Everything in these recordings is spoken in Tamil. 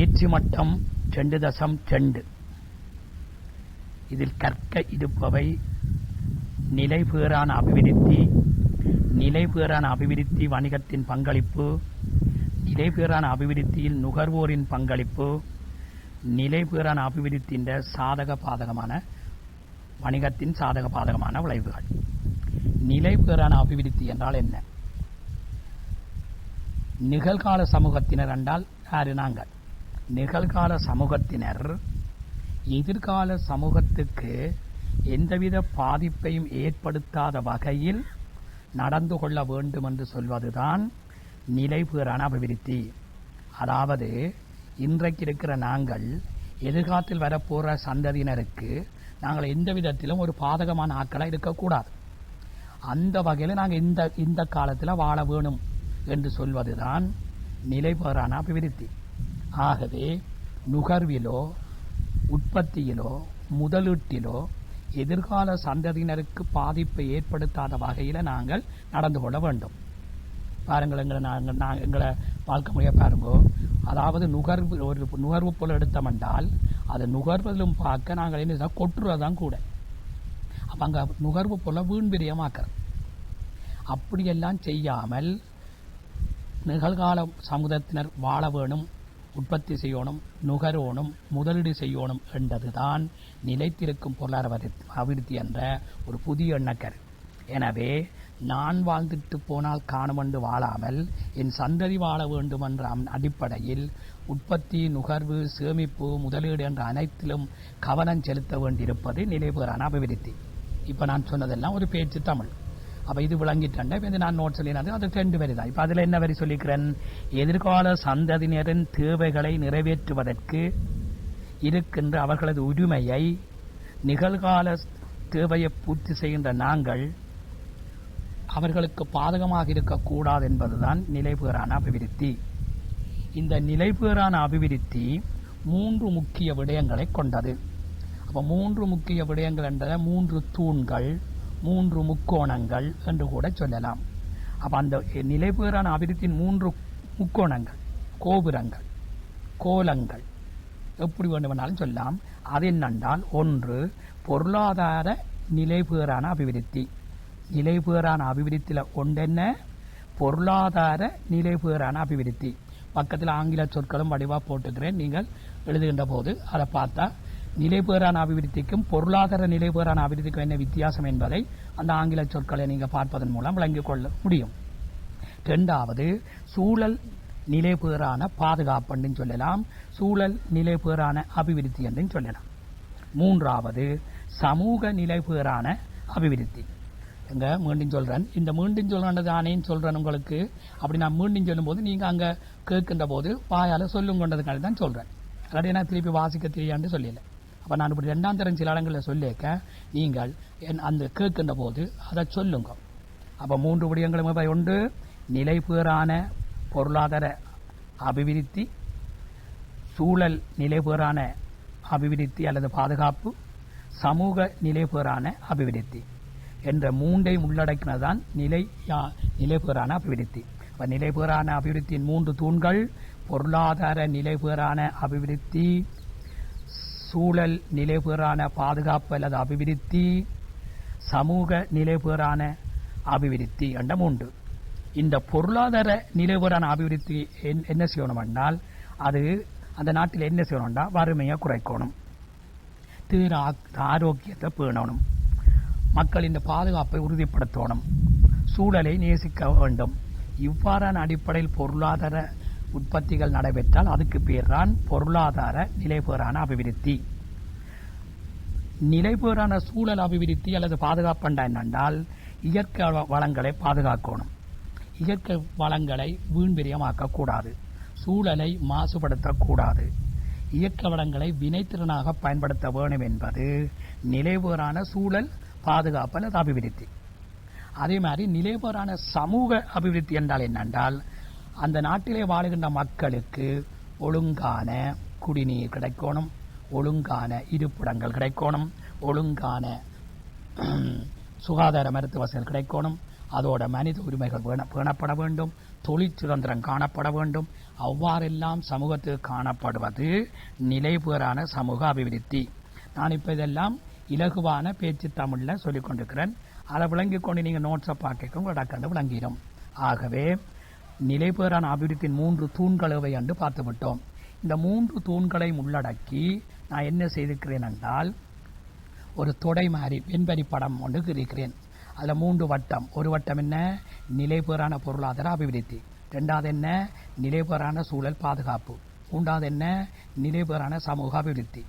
தேர்ச்சி மட்டம் ரெண்டு தசம் ரெண்டு. இதில் கற்க இருப்பவை நிலைபேறான அபிவிருத்தி நிலைபேறான அபிவிருத்தி வணிகத்தின் பங்களிப்பு நிலைபேறான அபிவிருத்தியில் நுகர்வோரின் பங்களிப்பு நிலைபேறான அபிவிருத்தின்ற சாதக பாதகமான வணிகத்தின் சாதக பாதகமான விளைவுகள். நிலைபேறான அபிவிருத்தி என்றால் என்ன? நிகழ்கால சமூகத்தினர் என்றால் யாரு? நாங்கள். நிகழ்கால சமூகத்தினர் எதிர்கால சமூகத்துக்கு எந்தவித பாதிப்பையும் ஏற்படுத்தாத வகையில் நடந்து கொள்ள வேண்டும் என்று சொல்வதுதான் நிலைபேறான அபிவிருத்தி. அதாவது இன்றைக்கு இருக்கிற நாங்கள் எதிர்காலத்தில் வரப்போகிற சந்ததியினருக்கு நாங்கள் எந்த விதத்திலும் ஒரு பாதகமான ஆட்களாக இருக்கக்கூடாது. அந்த வகையில் நாங்கள் இந்த இந்த காலத்தில் வாழ வேணும் என்று சொல்வதுதான் நிலைபேறான அபிவிருத்தி. ஆகவே நுகர்விலோ உற்பத்தியிலோ முதலீட்டிலோ எதிர்கால சந்ததியினருக்கு பாதிப்பை ஏற்படுத்தாத வகையில் நாங்கள் நடந்து கொள்ள வேண்டும். பாருங்கள் எங்களை நாங்கள் நாங்கள் எங்களை வாழ்க்கை முறையை பாருங்கோ. அதாவது நுகர்வு ஒரு நுகர்வு பொருள் எடுத்தோமென்றால் அதை நுகர்வதிலும் பார்க்க நாங்கள் என்ன செய்யணும்? கொட்டுறதுதான் கூட. அப்போ அங்கே நுகர்வு பொருளை வீண் பிரியமாக்குறது. அப்படியெல்லாம் செய்யாமல் நிகழ்கால சமூகத்தினர் வாழ வேணும். உற்பத்தி செய்யணும் நுகரோணும் முதலீடு செய்யணும் என்றதுதான் நிலைத்திருக்கும் பொருளாதார அபிவிருத்தி என்ற ஒரு புதிய எண்ணக்கரு. எனவே நான் வாழ்ந்துட்டு போனால் காணுமென்று வாழாமல் என் சந்ததி வாழ வேண்டும் என்ற அடிப்படையில் உற்பத்தி நுகர்வு சேமிப்பு முதலீடு என்ற அனைத்திலும் கவனம் செலுத்த வேண்டியிருப்பது நிலைபெறான அபிவிருத்தி. இப்போ நான் சொன்னதெல்லாம் ஒரு பேச்சு தமிழ். அப்ப இது விளங்கிட்டேன் இப்ப இது நான் நோட் சொல்லினது அது ரெண்டு வரி தான் இப்ப அதுல என்ன வரி சொல்லிக்கிறேன்? எதிர்கால சந்ததியினரின் தேவைகளை நிறைவேற்றுவதற்கு இருக்கின்ற அவர்களது உரிமையை நிகழ்கால தேவையை பூர்த்தி செய்கின்ற நாங்கள் அவர்களுக்கு பாதகமாக இருக்கக்கூடாது என்பதுதான் நிலைபேறான அபிவிருத்தி. இந்த நிலைபேறான அபிவிருத்தி மூன்று முக்கிய விடயங்களை கொண்டது. அப்போ மூன்று முக்கிய விடயங்கள் என்ற மூன்று தூண்கள். மூன்று முக்கோணங்கள் என்று கூட சொல்லலாம். அப்ப அந்த நிலைபேறான அபிவிருத்தியின் மூன்று முக்கோணங்கள் கோபுரங்கள் கோலங்கள் எப்படி வேண்டுமானாலும் சொல்லலாம். அது என்னென்றால் ஒன்று பொருளாதார நிலைபேறான அபிவிருத்தி. நிலைபேறான அபிவிருத்தியில் ஒன்றென்ன? பொருளாதார நிலைபேறான அபிவிருத்தி. பக்கத்தில் ஆங்கில சொற்களும் வடிவாக போட்டுக்கிறேன். நீங்கள் எழுதுகின்ற போது அதை பார்த்தா நிலைபேறான அபிவிருத்திக்கும் பொருளாதார நிலைபேறான அபிவிருத்திக்கும் என்ன வித்தியாசம் என்பதை அந்த ஆங்கில சொற்களை நீங்கள் பார்ப்பதன் மூலம் விளங்கிக் கொள்ள முடியும். ரெண்டாவது சூழல் நிலைபேறான பாதுகாப்புன்னு சொல்லலாம். சூழல் நிலைபேறான அபிவிருத்தி என்றும் சொல்லலாம். மூன்றாவது சமூக நிலைபேறான அபிவிருத்தி. எங்க மீண்டும் சொல்றேன். இந்த மீண்டும் சொல்றது தானேன்னு சொல்றேன் உங்களுக்கு. அப்படி நான் மீண்டும் சொல்லும்போது நீங்க அங்க கேட்கின்ற போது வாயால சொல்லுங்கன்றதுக்காக தான் சொல்றேன். அதாவது நான் திருப்பி வாசிக்க தெரியான்னு சொல்லல. இப்போ நான் இப்படி ரெண்டாம் தரம் சில இடங்களில் சொல்லியிருக்க நீங்கள் என் அந்த கேட்கின்ற போது அதை சொல்லுங்க. அப்போ மூன்று விடயங்களும் இவை உண்டு. நிலைபேறான பொருளாதார அபிவிருத்தி சூழல் நிலைபேறான அபிவிருத்தி அல்லது பாதுகாப்பு சமூக நிலைபேறான அபிவிருத்தி என்ற மூன்றையும் உள்ளடக்கினதான் நிலை யா- நிலைபேறான அபிவிருத்தி. இப்போ நிலைபேறான அபிவிருத்தியின் மூன்று தூண்கள் பொருளாதார நிலைபேறான அபிவிருத்தி சூழல் நிலைபேறான பாதுகாப்பு அல்லது அபிவிருத்தி சமூக நிலைபேறான அபிவிருத்தி என்ற மூன்று இந்த பொருளாதார நிலைபேறான அபிவிருத்தி என்- என்ன செய்யணும் என்றால் அது அந்த நாட்டில் என்ன செய்யணும்னா வறுமையை குறைக்கணும். தீர ஆரோக்கியத்தை பேணணும். மக்களின் பாதுகாப்பை உறுதிப்படுத்தணும். சூழலை நேசிக்க வேண்டும். இவ்வாறான அடிப்படையில் பொருளாதார உற்பத்திகள் நடைபெற்றால் அதுக்கு பேர் தான் பொருளாதார நிலைபேறான அபிவிருத்தி. நிலைபேறான சூழல் அபிவிருத்தி அல்லது பாதுகாப்பண்டா என்னென்றால் இயற்கை வளங்களை பாதுகாக்கணும். இயற்கை வளங்களை வீண்விரியமாக்கக்கூடாது. சூழலை மாசுபடுத்தக்கூடாது. இயற்கை வளங்களை வினைத்திறனாக பயன்படுத்த வேண்டும் என்பது நிலைபேறான சூழல் பாதுகாப்பு அல்லது அபிவிருத்தி. அதே மாதிரி நிலைபேறான சமூக அபிவிருத்தி என்றால் என்னென்றால் அந்த நாட்டிலே வாழுகின்ற மக்களுக்கு ஒழுங்கான குடிநீர் கிடைக்கணும். ஒழுங்கான இருப்பிடங்கள் கிடைக்கணும். ஒழுங்கான சுகாதார மருத்துவ வசதிகள் கிடைக்கணும். அதோட மனித உரிமைகள் பேண- பேணப்பட வேண்டும். தொழில் சுதந்திரம் காணப்பட வேண்டும். அவ்வாறெல்லாம் சமூகத்தில் காணப்படுவது நிலைபேறான சமூக அபிவிருத்தி. நான் இப்போ இதெல்லாம் இலகுவான பேச்சு தமிழில் சொல்லிக் கொண்டிருக்கிறேன். அதை விளங்கிக் கொண்டு நீங்கள் நோட்ஸை பார்க்க உங்களோட கண்டு விளங்கிடும். ஆகவே நிலைபேறான அபிவிருத்தியின் மூன்று தூண்கள் எவை என்று பார்த்துவிட்டோம். இந்த மூன்று தூண்களையும் உள்ளடக்கி நான் என்ன செய்திருக்கிறேன் என்றால் ஒரு தொடை மாதிரி வெண்பரி படம் ஒன்று இருக்கிறேன். அதில் மூன்று வட்டம். ஒரு வட்டம் என்ன? நிலைபெறான பொருளாதார அபிவிருத்தி. ரெண்டாவது என்ன? நிலைபெறான சூழல் பாதுகாப்பு. மூன்றாவது என்ன? நிலைபெறான சமூக அபிவிருத்தி.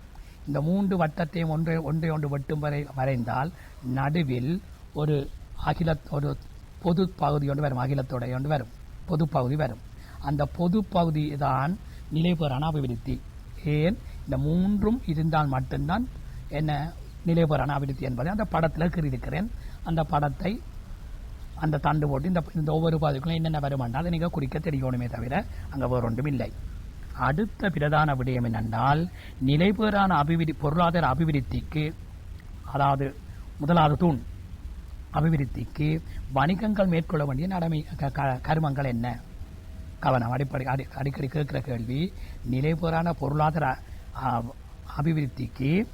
இந்த மூன்று வட்டத்தையும் ஒன்றை ஒன்றை ஒன்று வெட்டும் வரை வரைந்தால் நடுவில் ஒரு அகில ஒரு பொது பகுதி ஒன்று வரும். அகிலத்தோடைய ஒன்று வரும். பொது பகுதி வரும். அந்த பொது பகுதி தான் நிலைபெறான அபிவிருத்தி. ஏன்? இந்த மூன்றும் இருந்தால் மட்டும்தான் என்ன நிலைபெறான அபிவிருத்தி என்பதை அந்த படத்தில் கீறியிருக்கிறேன். அந்த படத்தை அந்த தண்டு போட்டு இந்த இந்த ஒவ்வொரு பாதிக்கும் என்னென்ன வருமானால் அதை நீங்கள் குறிக்க தெரியணுமே தவிர அங்கே வேறு ஒன்றும் இல்லை. அடுத்த பிரதான விடயம் என்னென்றால் நிலைபெறான அபிவிருத்தி பொருளாதார அபிவிருத்திக்கு அதாவது முதலாவது தூண் அபிவிருத்திக்கு வணிகங்கள் மேற்கொள்ள வேண்டிய நடமை க- க- கருமங்கள் என்ன? கவனம் அடிப்படை அடி அடிக்கடி கேட்கிற கேள்வி நிலைபெறான பொருளாதார அபிவிருத்திக்கு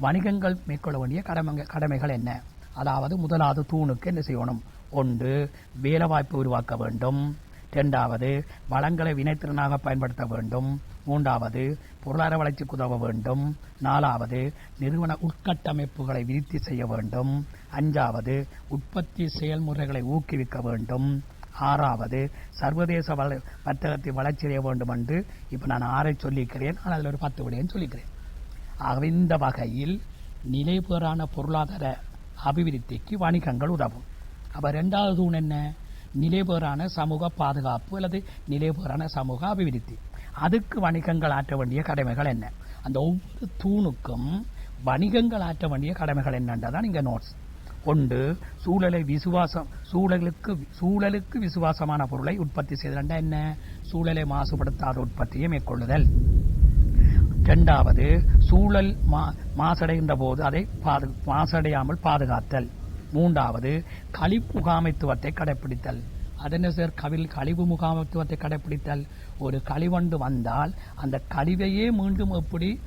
வணிகங்கள் மேற்கொள்ள வேண்டிய கடமைங்க கடமைகள் என்ன? அதாவது முதலாவது தூணுக்கு என்ன செய்யணும்? ஒன்று வேலைவாய்ப்பு உருவாக்க வேண்டும். இரண்டாவது வளங்களை வினைத்திறனாக பயன்படுத்த வேண்டும். மூன்றாவது பொருளாதார வளர்ச்சிக்கு உதவ வேண்டும். நாலாவது நிறுவன உட்கட்டமைப்புகளை விருத்தி செய்ய வேண்டும். அஞ்சாவது உற்பத்தி செயல்முறைகளை ஊக்குவிக்க வேண்டும். ஆறாவது சர்வதேச வள வர்த்தகத்தை வளர்ச்சியடைய வேண்டும் என்று இப்போ நான் ஆறை சொல்லியிருக்கிறேன். ஆனால் அதில் ஒரு பத்து விடையும் சொல்லிக்கிறேன் ஆகவே இந்த வகையில் நிலைபெறான பொருளாதார அபிவிருத்திக்கு வணிகங்கள் உதவும். அப்போ ரெண்டாவது தூண் என்ன? நிலைபெறான சமூக பாதுகாப்பு அல்லது நிலைபெறான சமூக அபிவிருத்தி. அதுக்கு வணிகங்கள் ஆற்ற வேண்டிய கடமைகள் என்ன? அந்த ஒவ்வொரு தூணுக்கும் வணிகங்கள் ஆற்ற வேண்டிய கடமைகள் என்னன்றதான் இங்கே நோட்ஸ் கொண்டு சூழலை விசுவாசம் சூழலுக்கு சூழலுக்கு விசுவாசமான பொருளை உற்பத்தி செய்தல் என்ன? சூழலை மாசுபடுத்தாத உற்பத்தியை மேற்கொள்ளுதல். இரண்டாவது சூழல் மா- மாசடைகின்ற போது அதை பாது மாசடையாமல் பாதுகாத்தல். மூன்றாவது கழிப்பு முகாமைத்துவத்தை கடைப்பிடித்தல். அதென்ன சார்? கவில் கழிவு முகாமைத்துவத்தை கடைப்பிடித்தல். ஒரு கழிவண்டு வந்தால் அந்த கழிவையே மீண்டும் எப்படி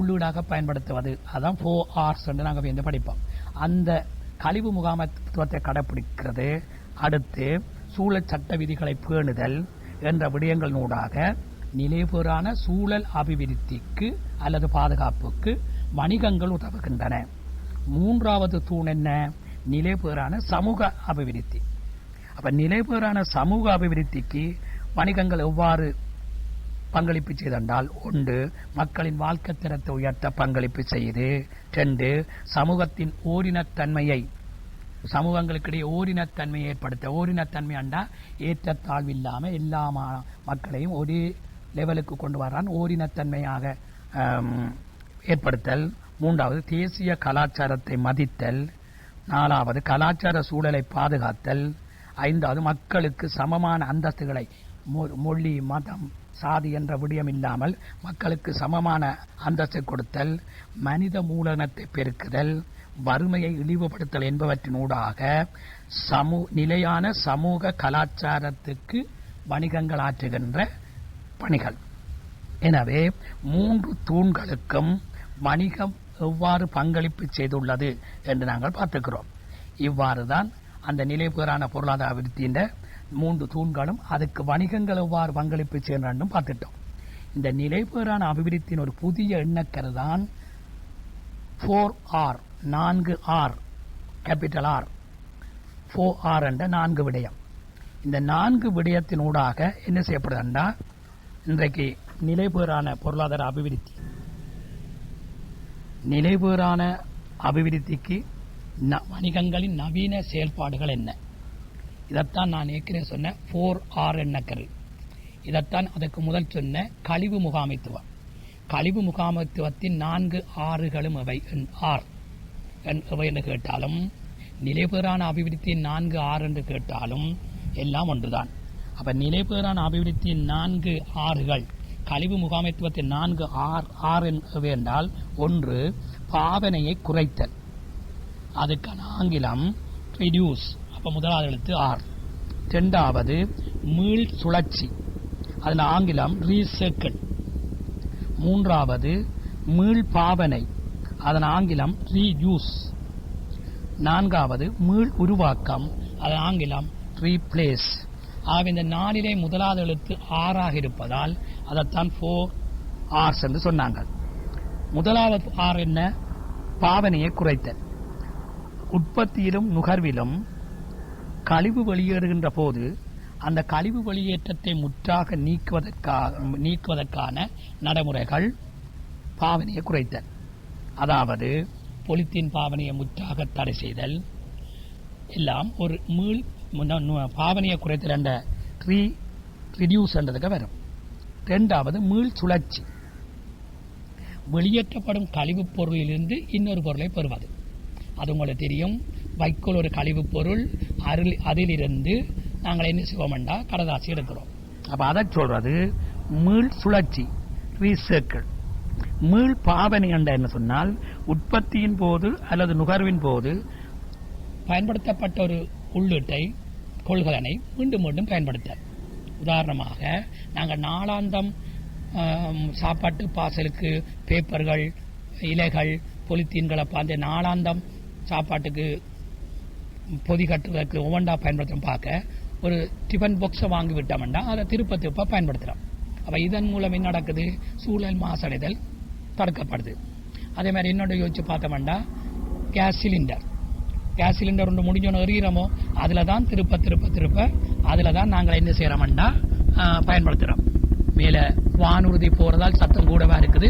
உள்ளீடாக பயன்படுத்துவது? அதான் ஃபோ ஆர்ஸ் என்று நாங்கள் வந்து படிப்போம். அந்த கழிவு முகாமத்துவத்தை கடைப்பிடிக்கிறது. அடுத்து சூழல் சட்ட விதிகளை பேணுதல் என்ற விடயங்களினூடாக நிலைபெறான சூழல் அபிவிருத்திக்கு அல்லது பாதுகாப்புக்கு வணிகங்கள் உதவுகின்றன. மூன்றாவது தூண் என்ன? நிலைபெறான சமூக அபிவிருத்தி. அப்ப நிலைபெறான சமூக அபிவிருத்திக்கு வணிகங்கள் எவ்வாறு பங்களிப்பு செய்தென்றால் ஒன்று மக்களின் வாழ்க்கை தரத்தை உயர்த்த பங்களிப்பு செய்து ரெண்டு சமூகத்தின் ஓரினத்தன்மையை சமூகங்களுக்கிடையே ஓரினத்தன்மையை ஏற்படுத்த ஓரினத்தன்மை அண்டா ஏற்றத்தாழ்வு இல்லாமல் எல்லா மா- மக்களையும் ஒரே லெவலுக்கு கொண்டு வரான் ஓரினத்தன்மையாக ஏற்படுத்தல். மூன்றாவது தேசிய கலாச்சாரத்தை மதித்தல். நாலாவது கலாச்சார சூழலை பாதுகாத்தல். ஐந்தாவது மக்களுக்கு சமமான அந்தஸ்துகளை மொ- மொழி மதம் சாதி என்ற விடயம் இல்லாமல் மக்களுக்கு சமமான அந்தஸ்தை கொடுத்தல் மனித மூலனத்தை பெருக்குதல் வறுமையை இழிவுபடுத்தல் என்பவற்றினூடாக சமூ நிலையான சமூக கலாச்சாரத்துக்கு வணிகங்கள் ஆற்றுகின்ற பணிகள். எனவே மூன்று தூண்களுக்கும் வணிகம் எவ்வாறு பங்களிப்பு செய்துள்ளது என்று நாங்கள் பார்த்துக்கிறோம் இவ்வாறுதான் அந்த நிலைபெறான பொருளாதார அபிவிருத்தியின் மூன்று தூண்களும் அதுக்கு வணிகங்கள் எவ்வாறு பங்களிப்பு செய்யணும் பார்த்துட்டோம். இந்த நிலைபெறான அபிவிருத்தியின் ஒரு புதிய எண்ணக்கரு தான் ஃபோர் ஆர் நான்கு R capital R four R என்ற நான்கு விடயம். இந்த நான்கு விடயத்தினூடாக என்ன செய்யப்படுதுன்னா இன்றைக்கு நிலைபெறான பொருளாதார அபிவிருத்தி. நிலைபெறான அபிவிருத்திக்கு ந- வணிகங்களின் நவீன செயல்பாடுகள் என்ன? இதைத்தான் நான் ஏற்கனவே சொன்ன ஃபோர் ஆர் எண்ணக்கரு இதைத்தான் அதற்கு முதல் சொன்ன கழிவு முகாமைத்துவம். கழிவு முகாமைத்துவத்தின் நான்கு ஆறுகளும் அவை. என்- ஆர் என்- எவை என்று கேட்டாலும் நிலைபெறான அபிவிருத்தியின் நான்கு ஆறு என்று கேட்டாலும் எல்லாம் ஒன்றுதான். அப்போ நிலைபெறான அபிவிருத்தியின் நான்கு ஆறுகள் கழிவு முகாமைத்துவத்தின் நான்கு ஆர் ஆறு என்றால் ஒன்று பாவனையை குறைத்தல். அதுக்கான ஆங்கிலம் ரிடியூஸ் அப்போ முதலாவது எழுத்து ஆர். ரெண்டாவது மீள் சுழற்சி. அதில் ஆங்கிலம் ரீசைக்கிள் மூன்றாவது மீள் பாவனை. அதன் ஆங்கிலம் ரீயூஸ் நான்காவது மீள் உருவாக்கம். அதன் ஆங்கிலம் ரீப்ளேஸ் ஆக இந்த நாளிலே முதலாவது எழுத்து ஆறாக இருப்பதால் அதைத்தான் ஃபோர் ஆர்ஸ் என்று சொன்னாங்க. முதலாவது ஆர் என்ன? பாவனையை குறைத்தல். உற்பத்தியிலும் நுகர்விலும் கழிவு வெளியேறுகின்ற போது அந்த கழிவு வெளியேற்றத்தை முற்றாக நீக்குவதற்காக நீக்குவதற்கான நடைமுறைகள் பாவனையை குறைத்தல். அதாவது பொலித்தீன் பாவனையை முற்றாக தடை செய்தல். எல்லாம் ஒரு மீள் பாவனையை குறைத்தல் என்ற ரீ ரிடியூஸ் என்றதுக்கு வரும். ரெண்டாவது மீள் சுழற்சி. வெளியேற்றப்படும் கழிவுப் பொருளிலிருந்து இன்னொரு பொருளை பெறுவது. அது உங்களுக்கு தெரியும். வைக்கோல் ஒரு கழிவுப் பொருள் அருள் அதிலிருந்து நாங்கள் என்ன செய்வோம்டா கடதாசி எடுக்கிறோம். அப்ப அதை சொல்றது மீள் சுழற்சி ரீசைக்கிள் மீள் பாவனை என்ற என்ன சொன்னால் உற்பத்தியின் போது அல்லது நுகர்வின் போது பயன்படுத்தப்பட்ட ஒரு உள்ளீட்டை கொள்கலனை மீண்டும் மீண்டும் பயன்படுத்த. உதாரணமாக நாங்கள் நாளாந்தம் சாப்பாட்டு பாசலுக்கு பேப்பர்கள் இலைகள் பொலித்தீன்களை பார்த்து நாளாந்தம் சாப்பாட்டுக்கு பொதி கட்டுவதற்கு ஒவ்வொன்றா பயன்படுத்தும் பார்க்க. ஒரு டிஃபன் பாக்ஸை வாங்கி விட்டோம்னா அதை திருப்ப திருப்ப பயன்படுத்துகிறோம் அப்போ இதன் மூலம் என்ன நடக்குது? சூழல் மாசடைதல் தடுக்கப்படுது. அதே மாதிரி இன்னொன்று யோசிச்சு பார்த்தோம்னா கேஸ் சிலிண்டர். கேஸ் சிலிண்டர் ஒன்று முடிஞ்சோன்னு எறிகிறோமோ அதில் தான் திருப்ப திருப்ப திருப்ப அதில் தான் நாங்கள் என்ன செய்கிறோம்னா பயன்படுத்துகிறோம் மேலே வானூர்தி போகிறதால் சத்தம் கூடவா இருக்குது?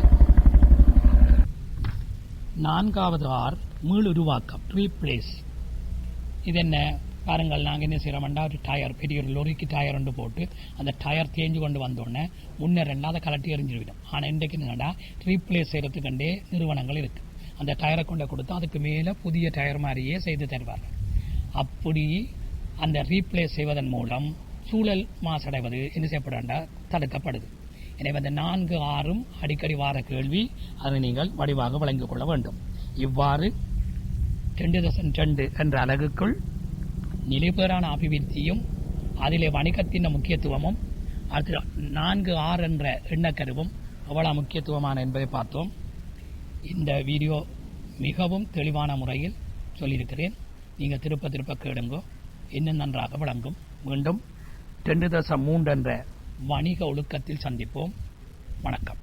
நான்காவது ஆர் மீள் உருவாக்கம் ரீப்ளேஸ் இது என்ன பாருங்கள் நாங்கள் என்ன செய்கிறோம்டா ஒரு டயர் பெரிய ஒரு லொரிக்கு டயர் ஒன்று போட்டு அந்த டயர் தேஞ்சு கொண்டு வந்தோடனே முன்னே ரெண்டாவது கலட்டி எறிஞ்சிருவிடும் ஆனால் இன்றைக்கு என்னடா ரீப்ளேஸ் செய்கிறதுக்கண்டே நிறுவனங்கள் இருக்குது அந்த டயரை கொண்டு கொடுத்து அதுக்கு மேலே புதிய டயர் மாதிரியே செய்து தருவார்கள் அப்படி அந்த ரீப்ளேஸ் செய்வதன் மூலம் சூழல் மாசடைவது என்ன செய்யப்படாண்டா தடுக்கப்படுது எனவே அந்த நான்கு ஆறும் அடிக்கடி வார கேள்வி அதை நீங்கள் வடிவாக வழங்கிக் கொள்ள வேண்டும் இவ்வாறு ரெண்டு தசம் ரெண்டு என்ற அலகுக்குள் நிலைபெறான அபிவிருத்தியும் அதிலே வணிகத்தின் முக்கியத்துவமும் அடுத்து நான்கு ஆறு என்ற எண்ணக்கருவும் அவ்வளோ முக்கியத்துவமான என்பதை பார்த்தோம். இந்த வீடியோ மிகவும் தெளிவான முறையில் சொல்லியிருக்கிறேன். நீங்கள் திருப்ப திருப்ப கேளுங்கோ. இன்னும் நன்றாக விளங்கும். மீண்டும் ரெண்டு தசம் மூன்று என்ற வணிக ஒழுக்கத்தில் சந்திப்போம். வணக்கம்.